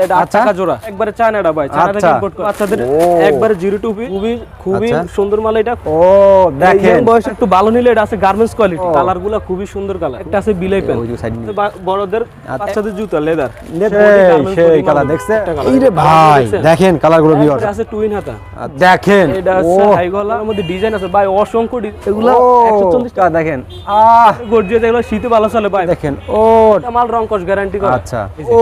এটা আচ্ছা। টাকা জোড়া। একবারে চায়নাটা ভাই চায়না আচ্ছা। ইম্পোর্ট করা বাচ্চাদের একবারে জিরো টুপি খুবই খুবই আচ্ছা। সুন্দর মাল এটা। ও দেখেন। বয়স একটু ভালো নিলে এটা আছে গার্মেন্টস কোয়ালিটি ও। কালারগুলো খুবই সুন্দর কালার। একটা আছে বিলাই পেন ওই যে side নিয়ে। বড়দের বাচ্চাদের জুতা লেদার সেই সেই কালার দেখছে? এই ভাই দেখেন কালারগুলো আছে টুইন হাতা। দেখেন। এটা আছে হাই গলার মধ্যে ডিজাইন আছে। ভাই অসংখ্য ডিজাইন এগুলো 140 টাকা দেখেন। আহ! গর্জিয়াস এগুলো শীতে ভালো চলে ভাই। দেখেন। ও। মাল রং কস গ্যারান্টি করে। আচ্ছা। এই ও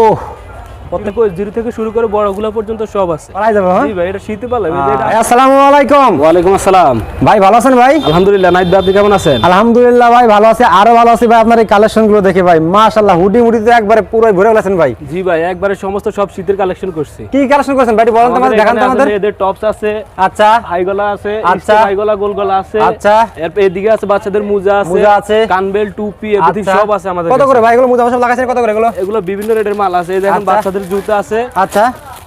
প্রত্যেক জিরো থেকে শুরু করে বড়গুলো পর্যন্ত সব আছে। পালাই যাবে হ্যাঁ? জি ভাই এটা শীতে পালে আহ, আসসালামু আলাইকুম। ওয়ালাইকুম আসসালাম। ভাই ভালো আছেন ভাই? আলহামদুলিল্লাহ নাইদ ভাই আপনি কেমন আছেন? আলহামদুলিল্লাহ ভাই ভালো আছে। আরও ভালো আছি ভাই আপনার এই কালেকশনগুলো দেখে ভাই। মাশাআল্লাহ হুডি মুডি তো একবারে পুরো ভরে গেছেন ভাই। জি ভাই একবারে সমস্ত সব শীতের কালেকশন করছি। কি কালেকশন করেছেন ভাই একটু বলেন তো আমাদের দেখান তো আমাদের। এদের টপস আছে আচ্ছা। হাই গলা আছে আচ্ছা। হাই গলা গোল গলা আছে। আচ্ছা। এরপর এদিকে আছে বাচ্চাদের মোজা আছে মোজা আছে। কানবেল টুপি এভরিথিং আচ্ছা। সব আছে আমাদের কত করে ভাই এগুলো মুজা সব লাগাইছেন কত করে এগুলো? এগুলো বিভিন্ন রেটের মাল আছে এই দেখেন আচ্ছা। বাচ্চাদের জুতা আছে। আচ্ছা।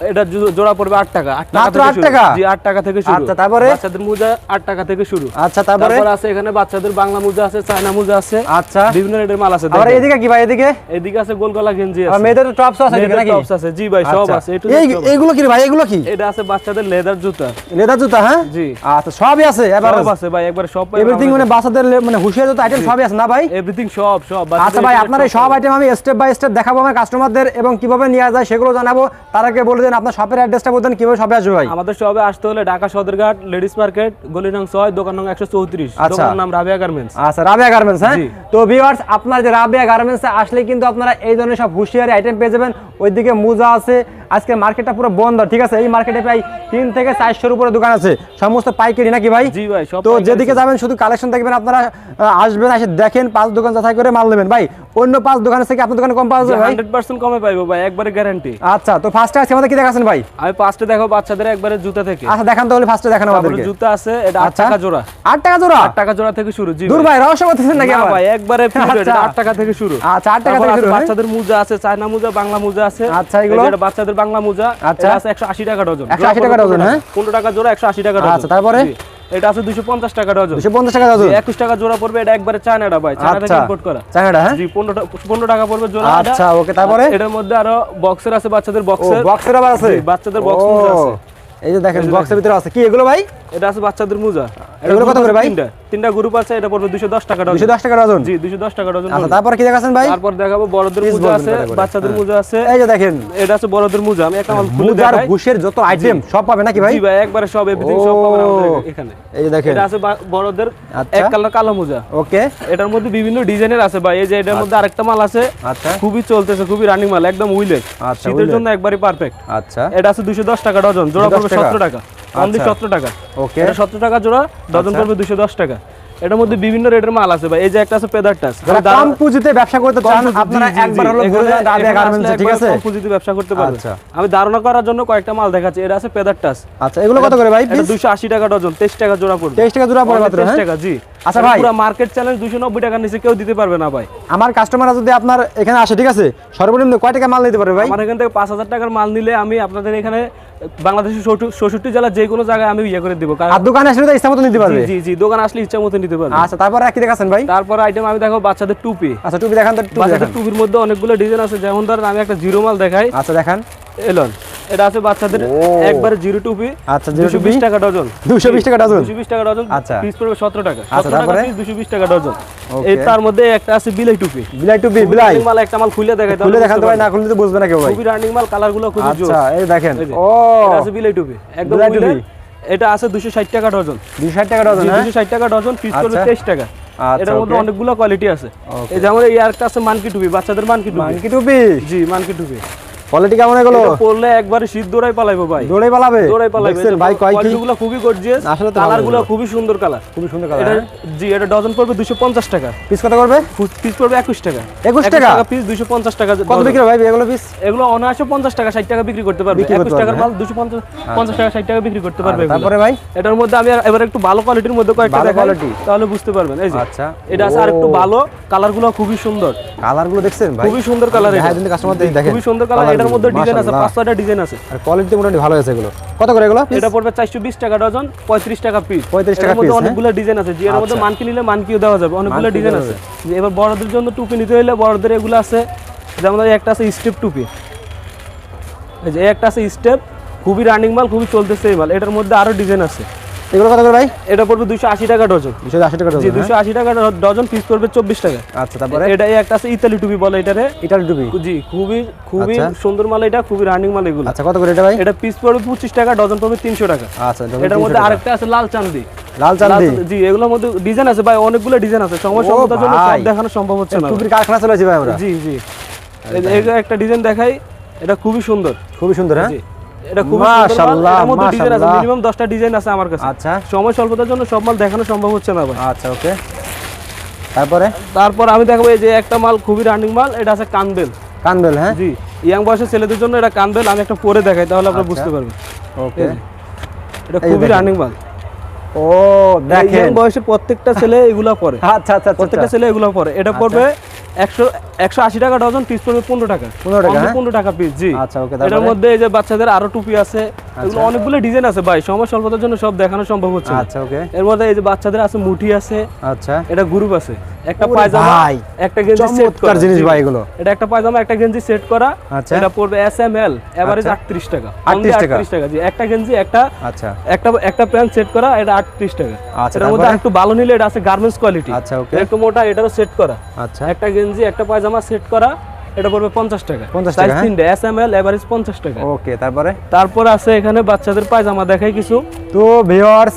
এটা জোড়া পড়বে 8 টাকা। 8 টাকা মাত্র আট টাকা? জি 8 টাকা থেকে শুরু। আচ্ছা, তারপরে? বাচ্চাদের মোজা 8 টাকা থেকে শুরু। আচ্ছা তারপরে? তারপর আছে এখানে বাচ্চাদের বাংলা মোজা আছে চায়না মোজা আছে। আচ্ছা। বিভিন্ন রেটের মাল আছে দেখেন। এদিকে কি ভাই এদিকে? এদিকে আছে গোল গলা গেঞ্জি আর মেয়েদের টপস আছে এদিকে নাকি? tops আছে। জি ভাই সব আচ্ছা। আছে। এই এইগুলো কি ভাই এগুলো কি? এটা আছে বাচ্চাদের লেদার জুতা। লেদার জুতা হ্যাঁ? জি। আচ্ছা সবই আছে এবার। সব আছে ভাই একবার সব এভরিথিং মানে বাচ্চাদের মানে হুশিয়ার যত আইটেম সবই আছে না ভাই? এভরিথিং সব সব। আচ্ছা ভাই আপনার এই সব আইটেম আমি স্টেপ বাই স্টেপ দেখাবো আমার কাস্টমারদের এবং কীভাবে নেওয়া যায় সেগুলো জানাব। তার আগে বলে দেন আপনার শপের অ্যাড্রেসটা বলতেন কীভাবে শপে আসবে ভাই? আমাদের সবে আসতে হলে ঢাকা সদরঘাট লেডিস মার্কেট গলি নং ছয় দোকান নং একশো চৌত্রিশ। আচ্ছা। নাম রাবিয়া গার্মেন্টস। আচ্ছা রাবিয়া গার্মেন্টস হ্যাঁ? তো ভিউয়ার্স আপনার যে রাবিয়া গার্মেন্টসে আসলে কিন্তু আপনারা এই ধরনের সব হুঁশিয়ারি আইটেম পেয়ে যাবেন। ওইদিকে মোজা আছে আজকে মার্কেটটা পুরো বন্ধ ঠিক আছে? এই মার্কেটে প্রায় তিন থেকে চারশোর উপরে দোকান আছে। সমস্ত পাইকারি নাকি ভাই? জি ভাই তো যেদিকে যাবেন শুধু কালেকশন দেখবেন আপনারা আসবেন এসে দেখেন পাঁচ দোকান যাচাই করে মাল নেবেন। ভাই অন্য পাঁচ দোকানের থেকে আপনার দোকানে কম পাওয়া যাবে হান্ড্রেড পার্সেন্ট কমে পাইবো ভাই একবারে গ্যারান্টি আচ্ছা তো ফার্স্টে আছে আমাদের কি দেখাচ্ছেন ভাই? আমি পাঁচটা দেখো বাচ্চাদের একবারে জুতা থেকে। আচ্ছা দেখান তাহলে ফার্স্টে দেখান আমাদেরকে। জুতা আছে এটা আট আচ্ছা। টাকা জোড়া। আট টাকা জোড়া? আট টাকা জোড়া থেকে শুরু জি দূর ভাই। রহস্য করতেছেন নাকি ভাই একবারে আচ্ছা। আট টাকা থেকে শুরু। আচ্ছা, আট টাকা থেকে শুরু, হ্যাঁ? বাচ্চাদের মোজা আছে চায়না মোজা বাংলা মোজা আছে। আচ্ছা, এগুলো? বাচ্চাদের বাংলা মোজা আচ্ছা। আছে একশো আশি টাকা ডজন। 180 টাকা ডজন, হ্যাঁ? পনেরো টাকা জোড়া একশো আশি টাকা ডজন। আচ্ছা, তারপরে? এটা আছে দুশো পঞ্চাশ টাকা ডজন। দুশো পঞ্চাশ টাকা ডজন। একুশ টাকা জোড়া পড়বে এটা একবারে চায়নাটা ভাই। চায়না থেকে আচ্ছা। ইম্পোর্ট করা। চায়নাটা হ্যাঁ? জি পনেরো টা- পনেরো টাকা পড়বে জোড়া আচ্ছা, ওকে, তারপরে? এটার মধ্যে আরও বক্সের আছে বাচ্চাদের ও বক্সের বক্সের আবার আছে? বাচ্চাদের বক্স আছে। এই যে দেখেন বক্সের ভিতরে আছে। কি এগুলো ভাই? এটা আছে বাচ্চাদের মোজা। এগুলো কত করে ভাই? তিনটা। তিনটা গ্রুপ আছে এটা পড়বে দুশো দশ টাকা ডজন। দশ টাকা ডজন? জি দুশো দশ টাকা ডজন আচ্ছা। তারপরে কি দেখাচ্ছেন ভাই? তারপর দেখাবো বড়দের মোজা আছে। বাচ্চাদের হ্যাঁ। মোজা আছে। এই যে দেখেন। এটা আছে বড়দের মোজা আমি একটা মাল খুলে মুজার দেখাই। ঘুষের যত আইটেম সব পাবে নাকি ভাই? জি ভাই একবারে সব এভরিথিং সব আমাদের এখানে। এই যে দেখেন। এটা আছে বড়দের আচ্ছা। এক কালার কালো মোজা। ওকে। এটার মধ্যে বিভিন্ন ডিজাইনের আছে ভাই। এই যে এটার মধ্যে আরেকটা মাল আছে। আচ্ছা। খুবই চলতেছে খুবই রানিং মাল একদম উইলেট। আচ্ছা, শীতের জন্য একবারই পারফেক্ট আচ্ছা। এটা আছে দুশো দশ টাকা ডজন জোড়া 210 পড়বে। সতেরো টাকা। অনলি আচ্ছা। সতেরো টাকা। ওকে। এটা সতেরো টাকা জোড়া ডজন আচ্ছা। পড়বে দুশো দশ টাকা। এটার মধ্যে বিভিন্ন রেটের মাল আছে ভাই। এই যে একটা আছে পেদার টাচ যারা কম পুঁজিতে ব্যবসা করতে চান আপনারা একবার হলো ঘুরে যান রাবিয়া গার্মেন্টসে ঠিক আছে? পুঁজিতে ব্যবসা করতে আচ্ছা। আমি ধারণা করার জন্য কয়েকটা মাল দেখাচ্ছি। এটা আছে পেদার টাচ আচ্ছা এগুলো কত করে ভাই? এটা প্লিজ দুশো আশি টাকা ডজন তেইশ টাকা জোড়া পড়বে। তেইশ টাকা জোড়া পড়ে মাত্র 23 হ্যাঁ? টাকা জি। আচ্ছা ভাই। পুরো মার্কেট চ্যালেঞ্জ দুশো নব্বই টাকার নিচে কেউ দিতে পারবে না ভাই। আমার কাস্টমাররা যদি আপনার এখানে আসে ঠিক আছে? সর্বনিম্ন কয় টাকা মাল নিতে পারবে ভাই? আমার এখান থেকে পাঁচ হাজার টাকার মাল নিলে আমি আপনাদের এখানে বাংলাদেশের ষষট্টি জেলা যে কোনো জায়গায় আমি ইয়ে করে দিব আর দোকানে আসলে ইচ্ছা মতো নিতে পারবে। জি জি দোকান আসলে ইচ্ছা মতো নিতে পারবে। আচ্ছা তারপর একই কি দেখাচ্ছেন ভাই? তারপর আইটেম আমি দেখো বাচ্চাদের টুপি। আচ্ছা টুপি দেখান তো বাচ্চাদের দেখান। টুপির মধ্যে অনেকগুলো ডিজাইন আছে যেমন ধরেন আমি একটা জিরো মাল দেখাই। আচ্ছা দেখান। এলন এটা আছে বাচ্চাদের একবারে জিরো টুপি আচ্ছা, দুশো বিশ টাকা ডজন। 220 টাকা ডজন? দুশো বিশ টাকা ডজন। আচ্ছা। পিস পড়বে সতেরো টাকা। আচ্ছা, তারপরে? দুশো বিশ টাকা ডজন। এই তার মধ্যে একটা আছে বিলাই টুপি। বিলাই টুপি বিলাই? মাল একটা মাল খুলে দেখাই খুলে দেখান তো ভাই না খুললে তো বুঝবে না কেউ ভাই। খুবই রানিং মাল কালারগুলো জোস। আচ্ছা এই দেখেন ও। এটা আছে বিলাই টুপি। একদম বিলাই টুপি। এটা আছে দুশো ষাট টাকা ডজন। 260 টাকা ডজন হ্যাঁ? দুশো ষাট টাকা ডজন পিস করবে আচ্ছা। তেইশ টাকা। আচ্ছা, এটার মধ্যে. অনেকগুলো কোয়ালিটি আছে। এই যেমন এই আরেকটা আছে মানকি টুপি বাচ্চাদের মানকি টুপি। মানকি টুপি? জি মানকি টুপি। কোয়ালিটি কেমন এগুলো? এটা একবারে শীত দৌড়াই পালাইবো ভাই। দৌড়ে পালাবে? দৌড়াই ভাই কয় কি গুলো খুবই গর্জিয়াস আসলে তো কালার খুবই সুন্দর কালার। খুবই সুন্দর এটা জি এটা ডজন পড়বে দুশো পঞ্চাশ টাকা। পিস কত করবে? পিস পড়বে একুশ টাকা। 21 টাকা? পিস দুশো পঞ্চাশ টাকা কত বিক্রি ভাই এগুলো পিস এগুলো অনায়াসে পঞ্চাশ টাকা ষাট টাকা বিক্রি করতে পারবে। বিক্রি করতে একুশ টাকার মাল দুশো পঞ্চাশ পঞ্চাশ টাকা ষাট টাকা বিক্রি করতে পারবে আচ্ছা, তারপরে ভাই? এটার মধ্যে আমি এবার একটু ভালো কোয়ালিটির মধ্যে কয়েকটা দেখাই quality? তাহলে বুঝতে পারবেন। এই যে আচ্ছা। এটা আছে আর একটু ভালো। কালারগুলো খুবই সুন্দর। কালারগুলো দেখছেন ভাই? খুবই সুন্দর কালার হ্যাঁ কিন্তু কাস্টমার দেখেন। খুবই সুন্দর কালার এটার মধ্যে ডিজাইন আছে পাঁচ ছয়টা ডিজাইন আছে। আর কোয়ালিটি মোটামুটি ভালো আছে এগুলো। কত করে এগুলো? এটা পড়বে চারশো বিশ টাকা ডজন পঁয়ত্রিশ টাকা পিস 35 টাকা piece, অনেকগুলো ডিজাইন আছে যে মধ্যে আচ্ছা। মানকি নিলে মানকিও দেওয়া যাবে অনেকগুলো ডিজাইন আছে। এবার বড়দের জন্য টুপি নিতে হলে বড়দের এগুলো আছে যেমন একটা আছে স্টেপ টুপি। এই যে একটা আছে স্টেপ খুবই রানিং মাল খুবই চলতেছে এই মাল। এটার মধ্যে আরও ডিজাইন আছে। এগুলো কত করে ভাই? এটা পড়বে দুশো আশি টাকা ডজন। দুশো আশি টাকা ডজন, হ্যাঁ? দুশো আশি টাকা ডজন পিস পড়বে চব্বিশ টাকা। আচ্ছা তারপরে? এটা একটা আছে ইতালি টুপি বলে এটারে। ইটালি টুপি জি খুবই খুবই আচ্ছা। সুন্দর মাল এটা খুবই রানিং মাল এগুলো। আচ্ছা কত করে এটা ভাই? এটা পিস পড়বে পঁচিশ টাকা ডজন পড়বে তিনশো টাকা। আচ্ছা এটার মধ্যে। আরেকটা আছে লাল চান্দি। লাল লাল- জি এগুলোর মধ্যে ডিজাইন আছে ভাই অনেকগুলো ডিজাইন আছে। সময় ও জন্য সব দেখানো সম্ভব হচ্ছে না। টুপির কারখানা ভাই আমরা। জি জি। একটা ডিজাইন দেখাই এটা খুবই সুন্দর। খুবই সুন্দর হ্যাঁ? জি। এটা মাল। মাশাআল্লাহ, মাশাআল্লাহ। মিনিমাম 10টা ডিজাইন আছে আমার কাছে। আচ্ছা। সময় স্বল্পতার জন্য সব মাল দেখানো সম্ভব হচ্ছে না ভাই। আচ্ছা ওকে। তারপরে? তারপর আমি দেখাবো এই যে একটা মাল খুবই রানিং মাল এটা আছে কানবেল। কানবেল হ্যাঁ? জি ইয়াং বয়সের ছেলেদের জন্য এটা কানবেল আমি একটা পরে দেখাই তাহলে আপনারা আচ্ছা। বুঝতে পারবেন। ওকে। এটা খুবই রানিং মাল। ও দেখেন। বয়সের প্রত্যেকটা ছেলে এগুলা পরে। আচ্ছা আচ্ছা প্রত্যেকটা আচ্ছা। ছেলে এগুলো পরে। এটা পড়বে একশো একশো আশি টাকা ডজন পিস পড়বে পনেরো টাকা। 15 টাকা, হ্যাঁ? পনেরো টাকা পিস জি। আচ্ছা ওকে এটার মধ্যে এই যে বাচ্চাদের আরও টুপি আছে এগুলো অনেকগুলো ডিজাইন আছে ভাই সময় স্বল্পতার জন্য সব দেখানো সম্ভব হচ্ছে না। আচ্ছা ওকে। এর মধ্যে এই যে বাচ্চাদের আছে মুঠি আছে আচ্ছা। এটা গ্রুপ আছে। একটা পায়জামা একটা গেঞ্জি সেট করা। জিনিস ভাই এগুলো। এটা একটা পায়জামা একটা গেঞ্জি সেট করা। আচ্ছা। এটা পড়বে এস এম এল এভারেজ আচ্ছা। আটত্রিশ টাকা। 38 টাকা। জি। একটা গেঞ্জি একটা আচ্ছা। একটা একটা প্যান্ট সেট করা এটা আটত্রিশ টাকা। আচ্ছা, এটার মধ্যে একটু ভালো নিলে এটা আছে গার্মেন্টস কোয়ালিটি আচ্ছা ওকে। একটু মোটা এটারও সেট করা। আচ্ছা। একটা গেঞ্জি একটা পায়জামা সেট করা এটা পড়বে পঞ্চাশ টাকা। 50 টাকা, হ্যাঁ? তিনটে এস এম এল এভারেজ পঞ্চাশ টাকা। ওকে তারপরে? তারপর আছে এখানে বাচ্চাদের পায়জামা দেখাই কিছু। তো ভিওয়ার্স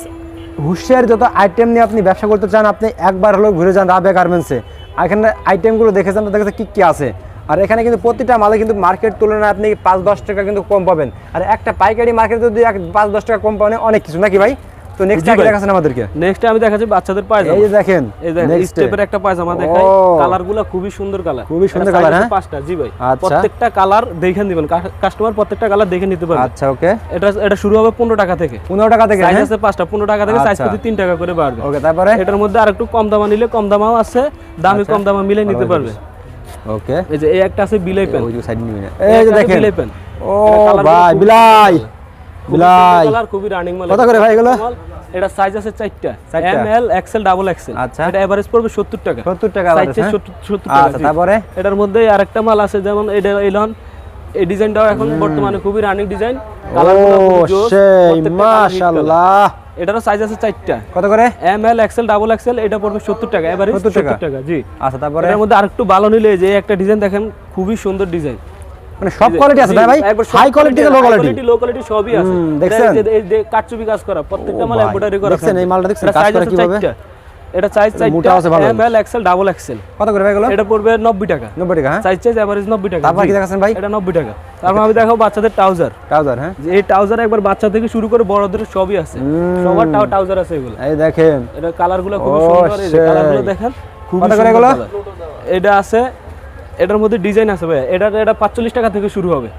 হুশিয়ার যত আইটেম নিয়ে আপনি ব্যবসা করতে চান আপনি একবার হলেও ঘুরে যান রাবিয়া গার্মেন্টসে এখানে আইটেমগুলো দেখেছেন তো দেখেছেন কী কী আছে। আর এখানে কিন্তু প্রতিটা মালে কিন্তু মার্কেট তুলনায় আপনি পাঁচ দশ টাকা কিন্তু কম পাবেন। আর একটা পাইকারি মার্কেটে যদি এক পাঁচ দশ টাকা কম পাবেন অনেক কিছু। নাকি ভাই? তো নেক্সট। দেখাচ্ছেন আমাদেরকে? নেক্সট আমি দেখাচ্ছি বাচ্চাদের এই যে দেখেন এই দেখেন স্টেপের একটা পায়জামা দেখাই। ও। কালারগুলা খুবই সুন্দর কালার। খুবই সুন্দর colour, হ্যাঁ? পাঁচটা জি ভাই। আচ্ছা। প্রত্যেকটা কালার দেখে দিবেন কাস্টমার প্রত্যেকটা কালার দেখে নিতে পারবে। আচ্ছা ওকে। এটা এটা শুরু হবে পনেরো টাকা থেকে। পনেরো টাকা থেকে সাইজ হ্যাঁ? আছে পাঁচটা পনেরো টাকা থেকে সাইজ আচ্ছা। প্রতি তিন টাকা করে বাড়বে। ওকে তারপরে? এটার মধ্যে আর একটু কম দামা নিলে কম দামাও আছে দামি আচ্ছা। কম দামা মিলে নিতে পারবে। ওকে। এই যে এই একটা আছে বিলাই পেন ওই সাইড নিয়ে এই যে দেখেন। বিলাই পেন ও ভাই বিলাই! বিলাই কালার খুবই রানিং মাল কত করে ভাই এগুলো? এটা সাইজ আছে চারটা। চারটা? M L XL double XL আচ্ছা। এটা এভারেজ পড়বে সত্তর টাকা। সত্তর টাকা সাইজ আবার, হ্যাঁ? সত্তর টাকা আচ্ছা তারপরে? এটার মধ্যে আরেকটা মাল আছে যেমন এটা এলন এই ডিজাইনটাও এখন বর্তমানে খুবই রানিং ডিজাইন ও মাশাআল্লাহ। এটারও সাইজ আছে কত করে? M L XL double XL এটা পড়বে সত্তর টাকা এবারে 70 টাকা? টাকা জি। আচ্ছা তারপরে? এটার মধ্যে আরেকটু ভালো নিলে যে একটা ডিজাইন দেখেন খুবই সুন্দর ডিজাইন মানে সব কোয়ালিটি আছে ভাই? High quality low quality low quality সবই আছে। দেখছেন? এই যে- কাটচুপি কাজ করা প্রত্যেকটা মাল এমব্রয়ডারি করা দেখছেন এই মালটা দেখছেন? কাজ করা কীভাবে? এটা সাইজ মোটা আছে ভালো। M L XL double XL কত করে ভাই এটা পড়বে 90 টাকা। নব্বই টাকা হ্যাঁ? সাইজ চাইজ এভারেজ 90 টাকা। তারপর কি দেখাচ্ছেন ভাই? এটা 90 টাকা। তারপর আমি দেখাবো বাচ্চাদের ট্রাউজার। ট্রাউজার হ্যাঁ? এই ট্রাউজার একবার বাচ্চা থেকে শুরু করে বড়দের সবই আছে। সবার ট্রাউজার আছে এগুলো। এই দেখেন। এটা কালারগুলো খুব সুন্দর এই কালারগুলো দেখেন। খুব করে এগুলো? এটা আছে এটার মধ্যে ডিজাইন আছে ভাই এটা এটা 45 টাকা থেকে শুরু হবে।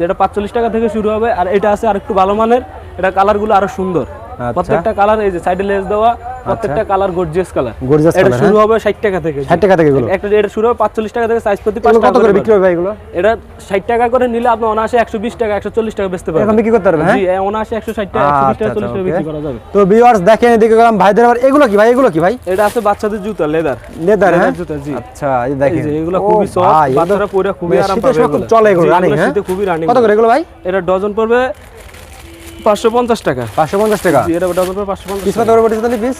যেটা 45 টাকা থেকে শুরু হবে আর এটা আছে আর একটু ভালো মানের এটা কালারগুলো আরও সুন্দর। আচ্ছা। প্রত্যেকটা কালার এই যে সাইডে লেস দেওয়া প্রত্যেকটা কালার গর্জিয়াস কালার Gorgeous এটা শুরু হবে 60 টাকা থেকে। 60 টাকা থেকে এগুলো? একটা এটা শুরু হবে 45 টাকা থেকে সাইজ প্রতি 5 টাকা কত করে করে বিক্রি হবে এগুলো? এটা 60 টাকা করে নিলে আপনি অনায়াসে 120 টাকা 140 টাকা বেচতে পারবেন। এখন বিক্রি করতে পারবে হ্যাঁ? জি অনায়াসে 160 টাকা 120 টাকা আচ্ছা, 40 টাকা বিক্রি করা যাবে। তো ভিউয়ার্স দেখেন এদিকে গেলাম ভাইদের আবার এগুলো কি ভাই এগুলো কি ভাই? এটা আছে বাচ্চাদের জুতা লেদার লেদার হ্যাঁ? জুতা জি। আচ্ছা এই দেখেন। এগুলো খুবই সফট বাচ্চারা পরে খুবই মানে আরাম পাবে চলে এগুলো রানিং হ্যাঁ? খুবই রানিং কত করে এগুলো ভাই? এটা ডজন পড়বে 550 টাকা। পাঁচশো পঞ্চাশ টাকা? এটা ডজন পড়বে 550 পিস কত তাহলে পিস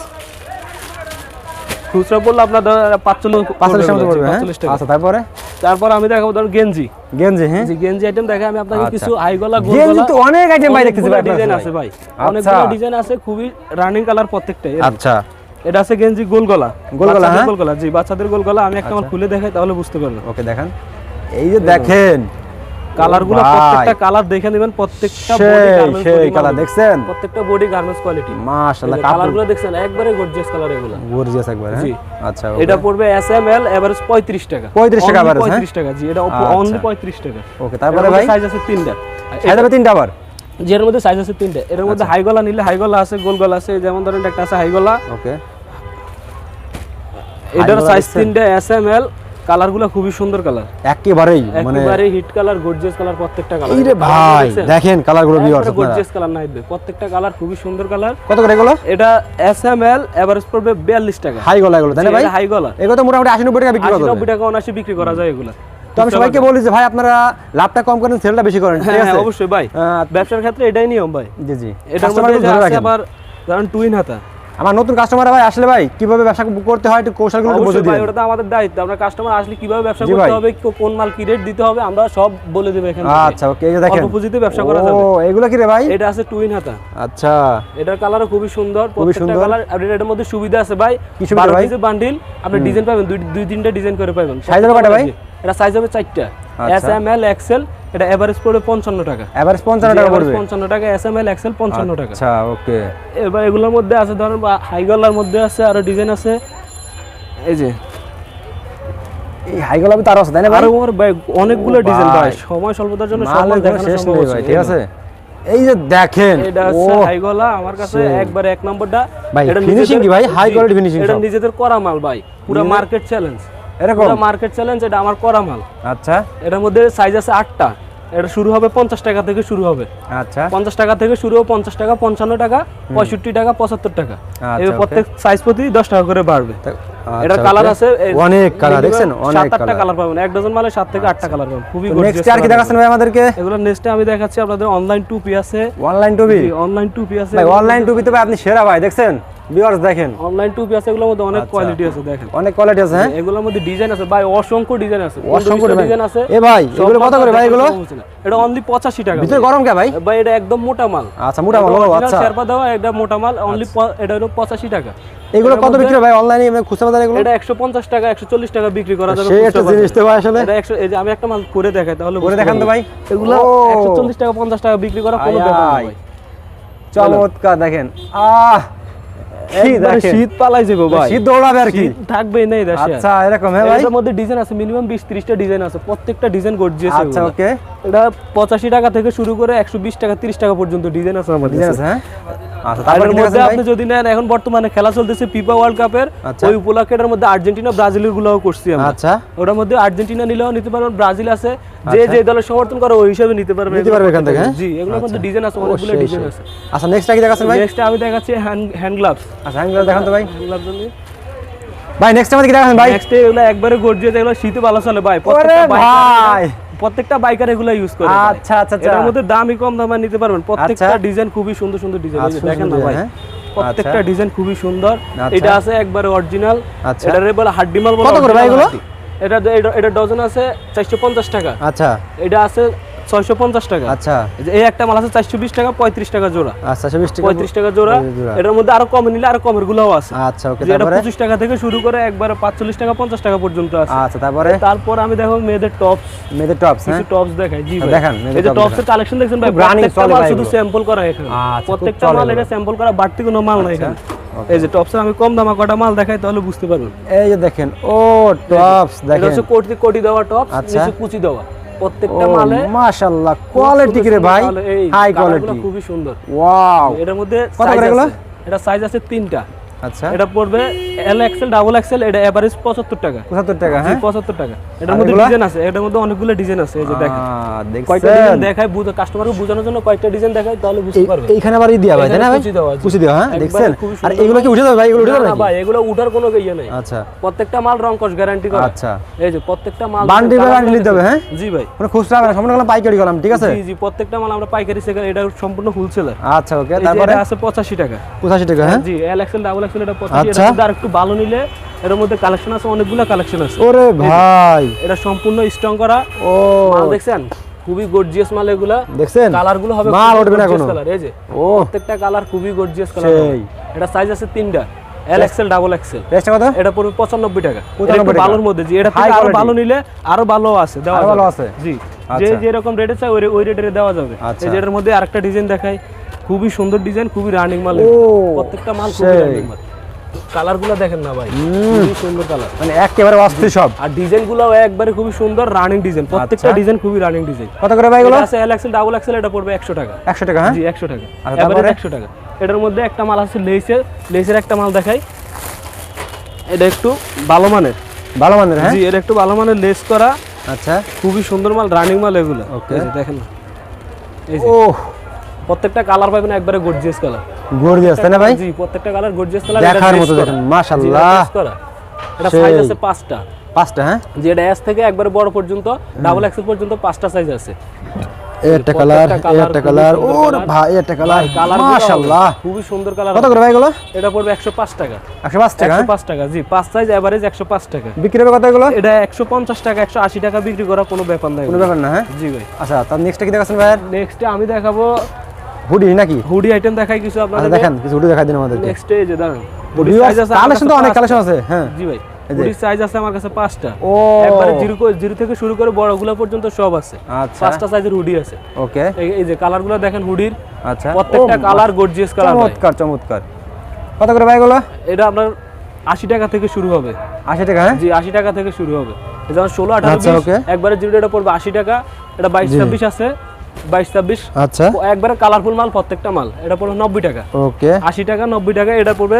খুচরা পড়লে আপনার 45 পাঁচচল্লিশ টাকা পড়বে হ্যাঁ? 45 টাকা। আচ্ছা তারপরে? তারপর আমি দেখাবো ধর গেঞ্জি। গেঞ্জি হ্যাঁ? জি গেঞ্জি আইটেম দেখে আমি আপনাকে আচ্ছা। কিছু হাই গলা গোল গেঞ্জি তো অনেক আইটেম ভাই দেখতেছি ভাই ডিজাইন আছে ভাই। আচ্ছা। অনেকগুলো ডিজাইন আছে খুবই রানিং কালার প্রত্যেকটা আচ্ছা। এটা আছে গেঞ্জি গোল গলা গোল গলা, হ্যাঁ? গোল গলা জি বাচ্চাদের গোল গলা আমি একটা আমার খুলে দেখাই তাহলে বুঝতে পারবেন। ওকে দেখেন। এই যে দেখেন কালারগুলো। প্রত্যেকটা কালার দেখে নেবেন প্রত্যেকটা সেই garments সেই কালার দেখছেন? প্রত্যেকটা বডি গার্মেন্টস কোয়ালিটি মাশাআল্লাহ কালারগুলো দেখছেন একবারে গর্জিয়াস কালার এগুলো। গর্জিয়াস একবার হ্যাঁ? জি। আচ্ছা এটা পড়বে এস এম এল এভারেজ পঁয়ত্রিশ টাকা। 35 টাকা average, হ্যাঁ? পঁয়ত্রিশ টাকা জি এটা আচ্ছা। অনলি পঁয়ত্রিশ টাকা। ওকে তারপরে ভাই? সাইজ আছে তিনটা। সাইড তিনটা আবার? যেটার মধ্যে সাইজ আছে তিনটা। এর মধ্যে আচ্ছা। হাই গলা নিলে হাই গলা আছে গোল গলা আছে যেমন ধরেন একটা আছে হাই গলা। ওকে এটার সাইজ তিনটা এস এম এল কালারগুলো খুবই সুন্দর কালার। একেবারেই মানে একেবারে হিট কালার গর্জিয়াস কালার প্রত্যেকটা কালার। এই ভাই দেখেন কালারগুলো ভিউয়ার্স আপনারা। গর্জিয়াস কালার নাই প্রত্যেকটা কালার খুবই সুন্দর কালার। কত করে এগুলো? এটা এস এম এল এভারেজ পড়বে বিয়াল্লিশ টাকা। হাই গলা এগুলো তাই না ভাই? হাই গলা। এগুলো তো মোটামুটি আশি নব্বই টাকা বিক্রি আশি করতে নব্বই টাকা অনাশি বিক্রি করা যায় এগুলো। তো আমি সবাইকে বলি যে ভাই আপনারা লাভটা কম করেন সেলটা বেশি করেন ঠিক হ্যাঁ আছে? হ্যাঁ, অবশ্যই ভাই। ব্যবসার ক্ষেত্রে এটাই নিয়ম ভাই। জি জি। Customer মধ্যে আছে। আবার ধরেন টুইন হাতা। আমার নতুন কাস্টমার ভাই আসলে ভাই কীভাবে ব্যবসা করতে হয় একটু কৌশলগুলো অবশ্যই ভাই ওটা তো আমাদের দায়িত্ব। আমরা কাস্টমার আসলে কীভাবে ব্যবসা করতে হবে কোন মাল কি রেট দিতে হবে আমরা সব বলে দেবো এখানে আচ্ছা ওকে এই যে দেখেন। অল্প ব্যবসা করা যাবে। ও এগুলো কি রে ভাই? এটা আছে টুইন হাতা। আচ্ছা। এটার কালারও খুবই সুন্দর প্রত্যেকটা। কালার আর এটার মধ্যে সুবিধা আছে ভাই। কি সুবিধা ভাই? বান্ডিল আপনি ডিজাইন পাবেন দুই দুই তিনটা ডিজাইন করে পাবেন Size হবে কয়টা ভাই? এটা সাইজ হবে চারটা। আচ্ছা। এস এম এল এক্সেল এটা এভারেজ পড়বে পঞ্চান্ন টাকা। এভারেজ পঞ্চান্ন টাকা পড়বে? পঞ্চান্ন টাকা এস এম এল এক্সেল পঞ্চান্ন টাকা। আচ্ছা ওকে এবার এগুলোর মধ্যে আছে ধরেন হাই গলার মধ্যে আছে আরও ডিজাইন আছে। এই যে। এই হাই গোলাপি তারও আছে তাই না আরও ওর ভাই অনেকগুলো ডিজাইন ভাই। সময় স্বল্পতার জন্য সব দেখানো শেষ সম্ভব ভাই ঠিক আছে? এই যে দেখেন এটা হচ্ছে হাই গলা আমার কাছে একবার এক নম্বরটা। ভাই, এটা নিজেদের- কি ভাই? হাই quality finishing এটা নিজেদের করা মাল ভাই পুরো মার্কেট চ্যালেঞ্জ এরকম? পুরো মার্কেট চ্যালেঞ্জ এটা আমার করা মাল। আচ্ছা। এটার মধ্যে সাইজ আছে আটটা। এটা শুরু হবে পঞ্চাশ টাকা থেকে শুরু হবে। আচ্ছা। পঞ্চাশ টাকা থেকে শুরু হবে পঞ্চাশ টাকা পঞ্চান্ন টাকা পঁয়ষট্টি টাকা পঁচাত্তর টাকা। আচ্ছা, এবার প্রত্যেক সাইজ প্রতি দশ টাকা করে বাড়বে। এটা আচ্ছা, কালার আছে অনেক কালার দেখছেন? অনেক সাত আটটা কালার পাবেন। এক ডজন মালে সাত থেকে আটটা কালার পাবেন। খুবই নেক্সট আর কি দেখাচ্ছেন ভাই আমাদেরকে? এগুলো। নেক্সটে আমি দেখাচ্ছি আপনাদের অনলাইন টুপি আছে। অনলাইন টুবি অনলাইন টুপি আছে। ভাই অনলাইন টুবি তো ভাই আপনি সেরা ভাই দেখছেন? ভিউয়ার্স দেখেন। অনলাইন টুপি আছে এগুলোর মধ্যে অনেক আচ্ছা। কোয়ালিটি আছে দেখেন। অনেক কোয়ালিটি আছে হ্যাঁ? এগুলোর মধ্যে ডিজাইন আছে। ভাই অসংখ্য ডিজাইন আছে। অসংখ্য ডিজাইন আছে। এ ভাই, এগুলো কত করে ভাই এগুলো? এটা অনলি পঁচাশি টাকা ভিতরে গরম কে ভাই? ভাই এটা একদম মোটা মাল। আচ্ছা মোটা মাল আচ্ছা। শেরপা দেওয়া এটা মোটা মাল। অনলি এটা হলো পঁচাশি টাকা। এগুলো কত বিক্রি ভাই? অনলাইনে খুচরা বাজারে এগুলো? এটা একশো পঞ্চাশ টাকা একশো চল্লিশ টাকা বিক্রি করা যাবে সেই একটা জিনিস তো ভাই আসলে। এটা একশো এই যে আমি একটা মাল করে দেখাই তাহলে করে দেখান তো ভাই। এগুলো ও, একশো চল্লিশ টাকা পঞ্চাশ টাকা বিক্রি করা কোনো ব্যাপার না ভাই। চমৎকার দেখেন। আহ! শীত পালাই যাব ভাই। শীত দৌড়াবে আর কি। শীত না এই দেশে আচ্ছা এরকম হ্যাঁ ভাই? এটার মধ্যে ডিজাইন আছে মিনিমাম বিশ ত্রিশটা ডিজাইন আছে প্রত্যেকটা ডিজাইন গর্জিয়াস আচ্ছা ওকে এটা পঁচাশি টাকা থেকে শুরু করে একশো বিশ টাকা তিরিশ টাকা পর্যন্ত ডিজাইন আছে আমাদের ডিজাইন আছে হ্যাঁ? আচ্ছা আর তারপর এর কি মধ্যে আপনি যদি নেন এখন বর্তমানে খেলা চলতেছে ফিফা ওয়ার্ল্ড কাপের আচ্ছা। ওই উপলক্ষে এটার মধ্যে আর্জেন্টিনা ব্রাজিলের গুলাও করছি আমরা। আচ্ছা। ওটার মধ্যে আর্জেন্টিনা নিলেও নিতে পারবেন ব্রাজিল আছে। যে আচ্ছা। যে দলের সমর্থন করে ওই হিসাবে নিতে পারবে নিতে পারবে এখান থেকে, হ্যাঁ? জি এগুলোর মধ্যে ডিজাইন আছে অনেকগুলো ডিজাইন আছে। আচ্ছা নেক্সট কি দেখাচ্ছেন ভাই? নেক্সট আমি দেখাচ্ছি হ্যান্ড হ্যান্ড গ্লাভস আচ্ছা হ্যাঙ্গুলো দেখান তো ভাই। ভাই নেক্সট আমাদের কি দেখাচ্ছেন ভাই? নেক্সট এগুলো একবারে গর্জিয়াস এগুলো শীতে ভালো চলে ভাই। প্রত্যেকটা ভাই। প্রত্যেকটা বাইকার এগুলো ইউজ করে আচ্ছা আচ্ছা মধ্যে দামই কম দামে নিতে পারবেন। প্রত্যেকটা আচ্ছা। ডিজাইন খুবই সুন্দর সুন্দর ডিজাইন আচ্ছা, দেখেন না ভাই। হ্যাঁ? প্রত্যেকটা। ডিজাইন খুবই সুন্দর। এটা আছে একবারে অরিজিনাল। এটা বলে হাড্ডি মাল কত করে ভাই এগুলো? এটা এটা- ডজন আছে চারশো পঞ্চাশ টাকা। আচ্ছা। এটা আছে ছয়শো পঞ্চাশ টাকা। আচ্ছা। এই একটা মাল আছে চারশো বিশ টাকা পঁয়ত্রিশ টাকা জোড়া। আচ্ছা চব্বিশ টাকা পঁয়ত্রিশ টাকা জোড়া। এটার মধ্যে আরও কমে নিলে আরও কমের গুলাও আছে। আচ্ছা ওকে এটা পঁচিশ টাকা থেকে শুরু করে একবারে পাঁচচল্লিশ টাকা পঞ্চাশ টাকা পর্যন্ত আছে। আচ্ছা তারপরে? তারপর আমি দেখো মেয়েদের টপস মেয়েদের টপস কিছু হ্যাঁ? টপস দেখাই। জি ভাই। দেখান, এই যে টপস এর কালেকশন দেখছেন ভাই প্রত্যেকটা মাল শুধু স্যাম্পল করা এখানে। আচ্ছা, প্রত্যেকটা মাল এটা স্যাম্পল করা বাড়তি কোনো মাল নাই এখানে। এই যে টপস আমি কম দামা কটা মাল দেখাই তাহলে বুঝতে পারবেন। এই যে দেখেন ও টপস এটা দেখেন। হচ্ছে কোটি কোটি দেওয়া টপস আচ্ছা। নিচে কুচি দেওয়া। প্রত্যেকটা মালে মাশাআল্লাহ কোয়ালিটি কি রে ভাই হাই কোয়ালিটি খুবই সুন্দর। ওয়াও এটার মধ্যে কত করে এগুলো? এটা সাইজ আছে তিনটা। আচ্ছা। এটা পড়বে এল এক্সেল ডাবল এক্সেল এটা এভারেজ পঁচাত্তর টাকা। 75 টাকা হ্যাঁ? পঁচাত্তর টাকা। এটার মধ্যে ডিজাইন আছে এটার মধ্যে অনেকগুলো ডিজাইন আছে এই যে দেখেন। কয়টা ডিজাইন বুঝে কাস্টমারকে বোঝানোর জন্য কয়টা ডিজাইন দেখায় তাহলে বুঝতে পারবে এইখানে আবার দিয়া ভাই তাই না ভাই? কুচি দেওয়া হ্যাঁ? দেখছেন? আর এগুলো কি উঠে যাবে ভাই? এগুলো উঠে যাবে না ভাই এগুলো উঠার কোনো ইয়ে নেই। আচ্ছা। প্রত্যেকটা মাল রং কস গ্যারান্টি করা। আচ্ছা। এই যে প্রত্যেকটা মাল বান্ডিল বান্ডিল হবে, হ্যাঁ? জি ভাই। মানে খুচরা না সম্পূর্ণ পাইকারি গেলাম ঠিক আছে? জি জি প্রত্যেকটা মাল আমরা পাইকারি সেকার এটা সম্পূর্ণ হোলসেলার আচ্ছা ওকে তারপরে? আছে পঁচাশি টাকা। পঁচাশি টাকা হ্যাঁ? জি এল এক্সেল ডাবল এক্সেল এটা পঁচাশি আচ্ছা। এর মধ্যে আর একটু ভালো নিলে এর মধ্যে কালেকশন আছে অনেকগুলো কালেকশন আছে। ওরে ভাই। এটা সম্পূর্ণ স্ট্রং করা। ও। মাল দেখছেন? খুবই গর্জিয়াস মাল এগুলা। দেখছেন? কালারগুলো হবে মাল উঠবে না কোনো colour, এই যে। ও। প্রত্যেকটা কালার খুবই গর্জিয়াস কালার। এটা সাইজ আছে তিনটা। এল এক্সেল ডাবল এক্সেল কত? এটা পড়বে পঁচানব্বই টাকা। এটা 95। ভালোর মধ্যে জি এটা থেকে আরও ভালো নিলে আরও ভালো আছে দেওয়া আরও ভালো আছে? জি। যে আচ্ছা। যেরকম রেটে চাই ওই রেটে দেওয়া যাবে। আচ্ছা। এই যেটার মধ্যে আরেকটা ডিজাইন দেখাই। খুবই সুন্দর ডিজাইন খুবই রানিং মাল প্রত্যেকটা মাল খুবই রানিং মাল। দেখেন না ভাই খুবই সুন্দর কালার মানে একেবারে অস্থির সব। আর ডিজাইনগুলো একবারে খুবই সুন্দর রানিং ডিজাইন প্রত্যেকটা আচ্ছা। ডিজাইন খুবই রানিং ডিজাইন কত করে ভাই এগুলো? আছে এল এক্সেল ডাবল এক্সেল এটা পড়বে একশো টাকা। একশো টাকা হ্যাঁ? জি একশো টাকা। আচ্ছা, তারপরে? একশো টাকা। এটার মধ্যে একটা মাল আছে লেসের লেসের একটা মাল দেখাই। এটা একটু ভালো মানের। ভালো মানের হ্যাঁ? জি এটা একটু ভালো মানের লেস করা। আচ্ছা। খুবই সুন্দর মাল রানিং মাল এগুলো। যে দেখেন এই যে। ও প্রত্যেকটা কালার পাবেন একবারে গর্জিয়াস কালার গর্জিয়াস তাই না ভাই? জি প্রত্যেকটা কালার গর্জিয়াস কালার দেখার মতো দেখেন, মাশাআল্লাহ। এটা সাইজ আছে পাঁচটা। পাঁচটা হ্যাঁ? যে এটা এস থেকে একবারে বড় পর্যন্ত ডাবল এক্সেল পর্যন্ত পাঁচটা সাইজ আছে। একটা কালার একটা কালার ওর ভাই একটা কালার কালার মাশাআল্লাহ। খুবই সুন্দর কালার কত করে ভাই এগুলো? এটা পড়বে একশো পাঁচ টাকা। একশো পাঁচ টাকা একশো হ্যাঁ? পাঁচ টাকা জি পাঁচ সাইজ এভারেজ একশো পাঁচ টাকা। বিক্রি হবে কত এগুলো? এটা একশো পঞ্চাশ টাকা একশো আশি টাকা বিক্রি করা কোনো ব্যাপার না কোনো ব্যাপার না হ্যাঁ? জি ভাই। আচ্ছা তার নেক্সটটা কি দেখাচ্ছেন ভাই? নেক্সট আমি দেখাবো হুডি নাকি? হুডি আইটেম দেখাই কিছু আচ্ছা আপনাদের দেখেন কিছু হুডি দেখাই দিন আমাদেরকে। নেক্সট যে দাঁড়ান। হুডির size আছে কালেকশন তো অনেক কালেকশন আছে হ্যাঁ। জি ভাই হুডির সাইজ আছে আমার কাছে পাঁচটা। ও। একবারে জিরো জিরো থেকে শুরু করে বড়গুলো পর্যন্ত সব আছে। আচ্ছা। পাঁচটা সাইজের হুডি আছে। ওকে। এই যে কালারগুলো দেখেন হুডির আচ্ছা। প্রত্যেকটা কালার গর্জিয়াস কালার চমৎকার চমৎকার। কত করে ভাই এগুলো? এটা আপনার আশি টাকা থেকে শুরু হবে। আশি টাকা হ্যাঁ? জি আশি টাকা থেকে শুরু হবে। যেমন ষোলো আঠারো আচ্ছা. একবারে জিরো এটা পড়বে আশি টাকা এটা বাইশ। ছাব্বিশ আছে। বাইশ ছাব্বিশ। আচ্ছা। একবারে কালারফুল মাল প্রত্যেকটা মাল। এটা পড়বে নব্বই টাকা। ওকে আশি টাকা নব্বই টাকা এটা পড়বে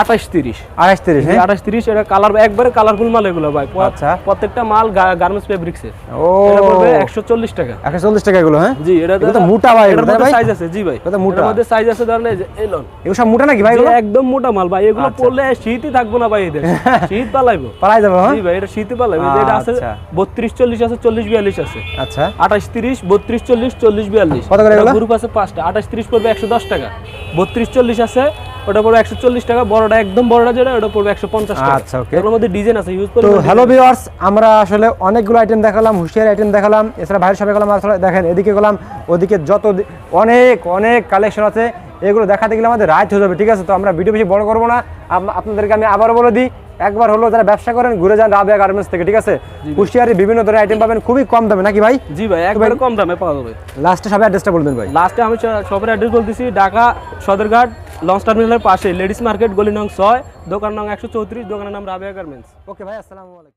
আঠাশ তিরিশ। তিরিশ হ্যাঁ? আঠাশ তিরিশ এটা কালার একবারে কালারফুল মাল এগুলো ভাই। আচ্ছা। প্রত্যেকটা মাল গার্মেন্টস ফেব্রিক্সের ও। একশো চল্লিশ টাকা। একশো চল্লিশ টাকা এগুলো হ্যাঁ? জি এটা তো মোটা ভাই, এটার মধ্যে সাইজ আছে জি ভাই। এটা মোটা। মধ্যে সাইজ আছে ধরেন এই যে এই লন এগুলো সব মোটা নাকি ভাই এগুলো? একদম মোটা মাল ভাই। এগুলো আচ্ছা। পড়লে শীতই থাকব না ভাই এদের। শীত পালাইবো। পালাই যাব হ্যাঁ? জি ভাই এটা শীতই পালাইবো। এটা আছে আচ্ছা। বত্রিশ চল্লিশ আছে চল্লিশ বিয়াল্লিশ আছে। আচ্ছা। আঠাশ তিরিশ বত্রিশ চল্লিশ চল্লিশ বিয়াল্লিশ? গ্রুপ আছে পাঁচটা। আঠাশ তিরিশ পড়বে একশো দশ টাকা। বত্রিশ চল্লিশ আছে ওটা পড়বে একশো চল্লিশ টাকা বড়টা একদম বড়টা যেটা ওটা পড়বে একশো পঞ্চাশ টাকা। আচ্ছা, ওকে এর মধ্যে ডিজাইন আছে ইউজ তো হ্যালো ভিউয়ার্স আমরা আসলে অনেকগুলো আইটেম দেখালাম হুশিয়ার আইটেম দেখালাম এছাড়া বাইরের সবাই গেলাম আসলে দেখেন এদিকে গেলাম ওদিকে যত অনেক অনেক কালেকশন আছে এগুলো দেখাতে গেলে আমাদের রাইট হয়ে যাবে ঠিক আছে? তো আমরা ভিডিও বেশি বড় করব না আপনাদেরকে আমি আবার বলে দিই একবার হলো যারা ব্যবসা করেন ঘুরে যান রাবিয়া গার্মেন্টস থেকে ঠিক আছে? কুশিয়ারি বিভিন্ন ধরনের আইটেম পাবেন খুবই কম দামে নাকি ভাই? জি ভাই একবার কম দামে পাওয়া যাবে। লাস্টে সবাই অ্যাড্রেসটা বলবেন ভাই। লাস্টে আমি সবের অ্যাড্রেস বলতেছি ঢাকা সদরঘাট লঞ্চ টার্মিনালের পাশে লেডিস মার্কেট গলি নং ছয় দোকান নং একশো চৌত্রিশ দোকানের নাম রাবিয়া গার্মেন্টস ওকে ভাই আসসালামু আলাইকুম।